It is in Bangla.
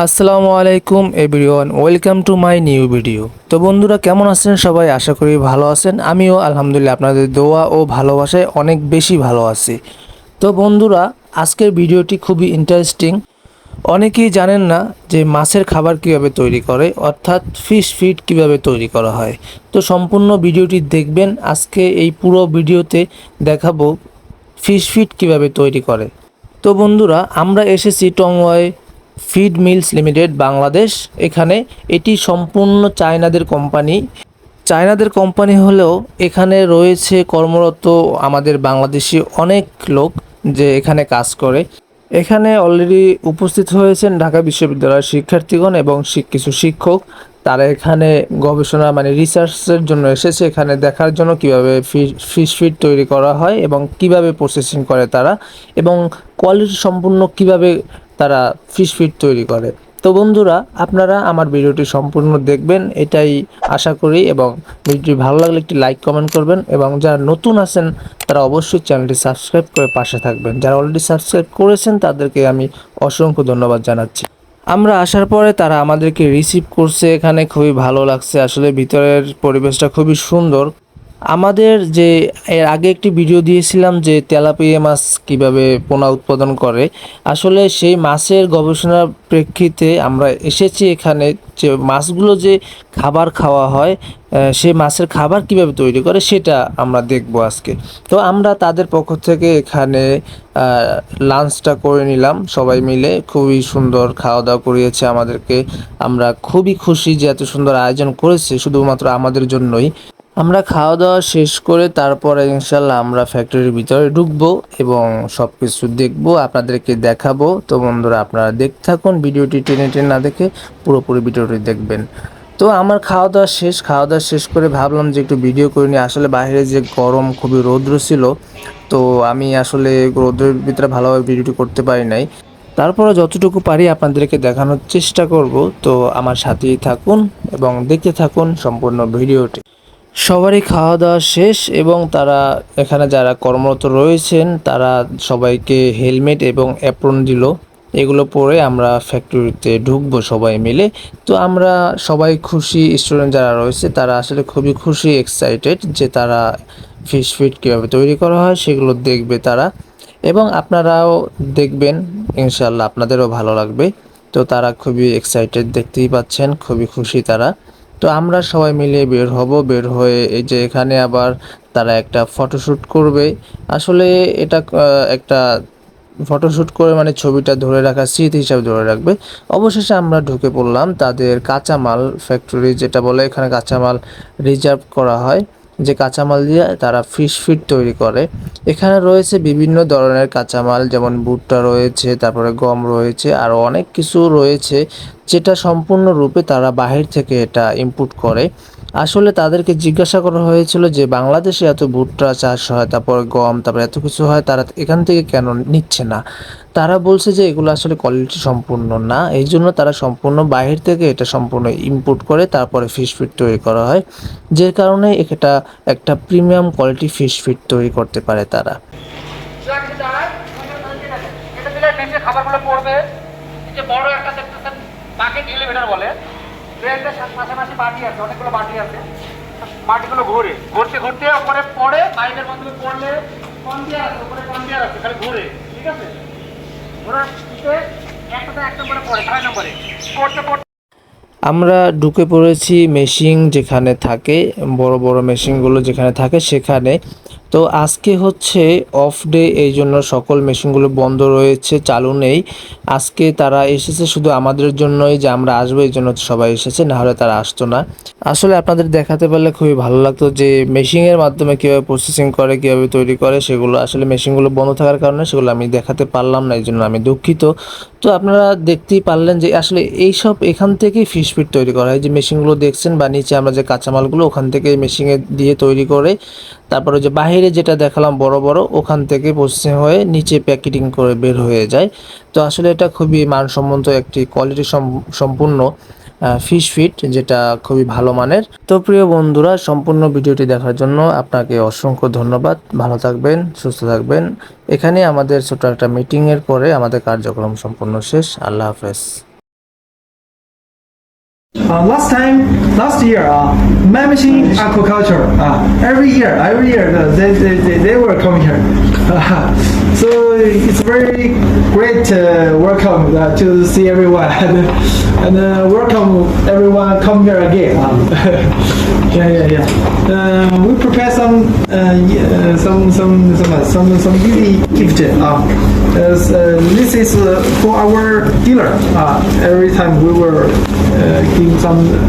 আসসালামু আলাইকুম everyone, welcome to my new video. তো বন্ধুরা, কেমন আছেন সবাই? আশা করি ভালো আছেন। আমিও আলহামদুলিল্লাহ আপনাদের দোয়া ও ভালোবাসায় অনেক বেশি ভালো আছি। তো বন্ধুরা, আজকের ভিডিওটি খুবই ইন্টারেস্টিং অনেকেই জানেন না যে মাছের খাবার কীভাবে তৈরি করে, অর্থাৎ ফিশ ফিড কীভাবে তৈরি করা হয়। তো সম্পূর্ণ ভিডিওটি দেখবেন। আজকে এই পুরো ভিডিওতে দেখাবো ফিশ ফিড কীভাবে তৈরি করে। তো বন্ধুরা, আমরা এসেছি Tongwei feed mills limited Bangladesh এখানে এটি সম্পূর্ণ চায়নাদের কোম্পানি চায়নাদের কোম্পানি হলেও এখানে রয়েছে কর্মরত আমাদের বাংলাদেশি অনেক লোক যে এখানে কাজ করে। এখানে অলরেডি উপস্থিত হয়েছেন ঢাকা বিশ্ববিদ্যালয়ের শিক্ষার্থীগণ এবং কিছু শিক্ষক। তারা এখানে গবেষণা মানে রিসার্চের জন্য এসেছে। এখানে দেখার জন্য কীভাবে ফিশ ফিড তৈরি করা হয় এবং কীভাবে প্রসেসিং করে তারা এবং কোয়ালিটি সম্পূর্ণ কীভাবে তারা ফিশ ফিড তৈরি করে। তো বন্ধুরা, আপনারা আমার ভিডিওটি সম্পূর্ণ দেখবেন, এটাই আশা করি এবং ভিডিওটি ভালো লাগলে একটি লাইক কমেন্ট করবেন এবং যারা নতুন আছেন, তারা অবশ্যই চ্যানেলটি সাবস্ক্রাইব করে পাশে থাকবেন। যারা অলরেডি সাবস্ক্রাইব করেছেন, তাদেরকে আমি অসংখ্য ধন্যবাদ জানাচ্ছি। আমরা আসার পরে তারা আমাদেরকে রিসিভ করছে, এখানে খুবই ভালো লাগছে। আসলে ভিতরের পরিবেশটা খুবই সুন্দর। আমাদের যে এর আগে একটি ভিডিও দিয়েছিলাম যে তেলাপিয়া মাছ কীভাবে পোনা উৎপাদন করে, আসলে সেই মাছের গবেষণার প্রেক্ষিতে আমরা এসেছি এখানে যে মাছগুলো যে খাবার খাওয়া হয় সে মাছের খাবার কীভাবে তৈরি করে সেটা আমরা দেখব আজকে। তো আমরা তাদের পক্ষ থেকে এখানে লাঞ্চটা করে নিলাম সবাই মিলে। খুবই সুন্দর খাওয়া দাওয়া করিয়েছে আমাদেরকে। আমরা খুবই খুশি যে এত সুন্দর আয়োজন করেছে, শুধুমাত্র আমাদের জন্যই। আমরা খাওয়া দাওয়া শেষ করে তারপরে ইনশাল্লাহ আমরা ফ্যাক্টরির ভিতরে ঢুকবো এবং সব কিছু দেখব, আপনাদেরকে দেখাবো। তো বন্ধুরা, আপনারা দেখতে থাকুন, ভিডিওটি টেনে টেনে না দেখে পুরোপুরি ভিডিওটি দেখবেন। তো আমার খাওয়া দাওয়া শেষ, খাওয়া দাওয়া শেষ করে ভাবলাম যে একটু ভিডিও করে নিই। আসলে বাইরে যে গরম খুবই রৌদ্র ছিল, তো আমি আসলে রৌদ্রের ভিতরে ভালোভাবে ভিডিওটি করতে পারি নাই। তারপরে যতটুকু পারি আপনাদেরকে দেখানোর চেষ্টা করব। তো আমার সাথেই থাকুন এবং দেখতে থাকুন সম্পূর্ণ ভিডিওটি। সবারই খাওয়া দাওয়া শেষ এবং তারা এখানে যারা কর্মরত রয়েছেন, তারা সবাইকে হেলমেট এবং অ্যাপ্রন দিল। এগুলো পরে আমরা ফ্যাক্টরিতে ঢুকবো সবাই মিলে। তো আমরা সবাই খুশি স্টুডেন্ট যারা রয়েছে, তারা আসলে খুবই খুশি এক্সাইটেড যে তারা ফিশ ফিট কীভাবে তৈরি করা হয়, সেগুলো দেখবে তারা। এবং আপনারাও দেখবেন ইনশাল্লাহ আপনাদেরও ভালো লাগবে। তো তারা খুবই এক্সাইটেড দেখতেই পাচ্ছেন, খুবই খুশি তারা। তো আমরা সবাই মিলে বের হব, বের হয়ে এই যে এখানে আবার তারা একটা ফটোশ্যুট করবে। আসলে এটা একটা ফটোশ্যুট করে মানে ছবিটা ধরে রাখা স্মৃতি হিসাবে ধরে রাখবে। অবশেষে আমরা ঢুকে পড়লাম তাদের কাঁচামাল ফ্যাক্টরি যেটা বলে, এখানে কাঁচামাল রিজার্ভ করা হয়। যে কাঁচামাল দিয়ে তারা ফিশ ফিট তৈরি করে। এখানে রয়েছে বিভিন্ন ধরনের কাঁচামাল, যেমন ভুট্টা রয়েছে, তারপরে গম রয়েছে আরও অনেক কিছু রয়েছে। যেটা সম্পূর্ণরূপে তারা বাহির থেকে এটা ইম্পোর্ট করে। আসলে তাদেরকে জিজ্ঞাসা করা হয়েছিল যে, বাংলাদেশে এত ভুট্টা চাষ হয়, তারপর গম, তারপর এত কিছু হয়, তারা এখান থেকে কেন নিচ্ছে না? তারা বলছে যে, এগুলো আসলে কোয়ালিটি সম্পূর্ণ না। এই জন্য তারা সম্পূর্ণ বাহির থেকে এটা সম্পূর্ণ ইম্পোর্ট করে, তারপরে ফিশ ফিট তৈরি করা হয়। যে কারণে এটা একটা প্রিমিয়াম কোয়ালিটি ফিশ ফিট তৈরি করতে পারে তারা। খাবারগুলো পড়বে। বড় একটা বাকেট এলিভেটর বলে। ট্রেনের পাশাপাশি বাটি আছে, অনেকগুলো বাটি আছে। বাটিগুলো ঘুরে। ঘুরতে ঘুরতে উপরে পড়ে, বাইরের মাধ্যমে পড়লে কনভিয়ার আছে উপরে কনভিয়ার আছে, খালি ঘুরে, ঠিক আছে? ঘোরার পড়ে ছয় নম্বরে। পড়তে আমরা ঢুকে পড়েছি মেশিন যেখানে থাকে, বড় বড় মেশিনগুলো যেখানে থাকে, সেখানে তো আজকে হচ্ছে অফ ডে এই জন্য সকল মেশিনগুলো বন্ধ রয়েছে, চালু নেই। আজকে তারা এসেছে শুধু আমাদের জন্যই যে আমরা আসব, এই জন্য সবাই এসেছে, না হলে তারা আসতো না। আসলে আপনাদের দেখাতে পারলে খুবই ভালো লাগতো যে মেশিনের মাধ্যমে কীভাবে প্রসেসিং করে, কীভাবে তৈরি করে, সেগুলো আসলে মেশিনগুলো বন্ধ থাকার কারণে সেগুলো আমি দেখাতে পারলাম না, এই জন্য আমি দুঃখিত। তো আপনারা দেখতেই পারলেন যে আসলে এই সব এখান থেকেই ফিশ ফিট তৈরি করা হয়। যে মেশিনগুলো দেখছেন বা নিচে আমরা যে কাঁচামালগুলো ওখান থেকে মেশিনে দিয়ে তৈরি করে, তারপরে যে বাহিরে যেটা দেখালাম বড় বড়, ওখান থেকে পশ্চিম হয়ে নিচে প্যাকেটিং করে বের হয়ে যায়। তো আসলে এটা খুবই মানসম্মত একটি কোয়ালিটি সম্পূর্ণ। ফিশ ফিট যেটা খুবই ভালো মানের। তো প্রিয় বন্ধুরা, সম্পূর্ণ ভিডিওটি দেখার জন্য আপনাকে অসংখ্য ধন্যবাদ। ভালো থাকবেন, সুস্থ থাকবেন। এখানে আমাদের ছোট একটা মিটিংয়ের পরে আমাদের কার্যক্রম সম্পূর্ণ শেষ। আল্লাহ হাফেজ। Uh, last time, last year, uh, Mamishing Aquaculture, uh, every year, every year, uh, they, they, they, they were coming here. so it's very great uh, welcome uh, to see everyone and, and uh, welcome everyone come here again. Uh, yeah, yeah, yeah. Uh, we prepare some, uh, yeah, some, some, some, uh, some, some beauty gift. Uh, as, uh, this is uh, for our dealer. Uh, every time we were uh, give some